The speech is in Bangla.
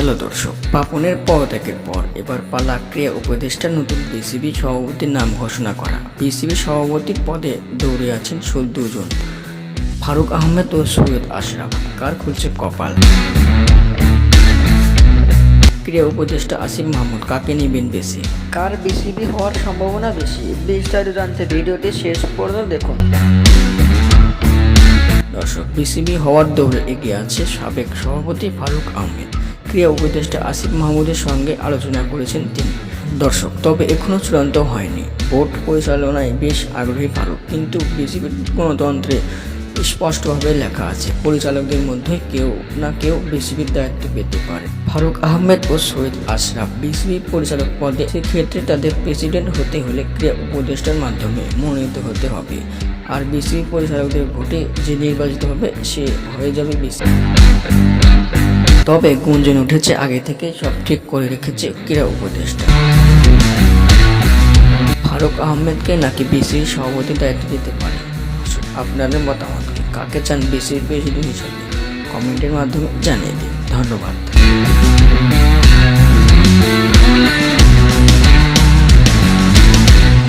হ্যালো দর্শক পাপনের পদত্যাগের পর এবার পালা ক্রিয়া উপদেষ্টা নতুন বিসিবি সভাপতির নাম ঘোষণা করা। বিসিবি সভাপতির পদে দৌড়ে আছেন দুজন ফারুক আহমেদ ও সৈয়দ আশরাফ। কার খুলছে কপাল? ক্রিয়া উপদেষ্টা আসিফ মাহমুদ কাকে নেবেন বেশি? কার বিসিবি হওয়ার সম্ভাবনা বেশি? বিস্তারিত জানতে ভিডিওটি শেষ পর্যন্ত দেখুন। দর্শক বিসিবি হওয়ার দৌড়ে এগিয়ে আছে সাবেক সভাপতি ফারুক আহমেদ। ক্রিয়া উপদেষ্টা আসিফ মাহমুদের সঙ্গে আলোচনা করেছেন তিনি। দর্শক, তবে এখনও চূড়ান্ত হয়নি। ভোট পরিচালনায় বেশ আগ্রহী ফারুক, কিন্তু বিসিবির গণতন্ত্রে স্পষ্টভাবে লেখা আছে, পরিচালকদের মধ্যে কেউ না কেউ বিসিবির দায়িত্ব পেতে পারে। ফারুক আহমেদ ও সৈয়দ আশরাফ, বিসিবি পরিচালক পদে সেক্ষেত্রে তাদের প্রেসিডেন্ট হতে হলে ক্রিয়া উপদেষ্টার মাধ্যমে মনোনীত হতে হবে। আর বিসিবি পরিচালকদের ভোটে যে নির্বাচিত হবে, সে হয়ে যাবে বিসিবি। তবে গুঞ্জন উঠেছে, আগে থেকে সব ঠিক করে রেখেছে ক্রীড়া উপদেষ্টা। ফারুক আহমেদকে নাকি বিসির সভাপতি দায়িত্ব দিতে পারে? আপনাদের মতামত কাকে চান বিসির বেশি হিসেবে? কমেন্টের মাধ্যমে জানিয়ে দিন। ধন্যবাদ।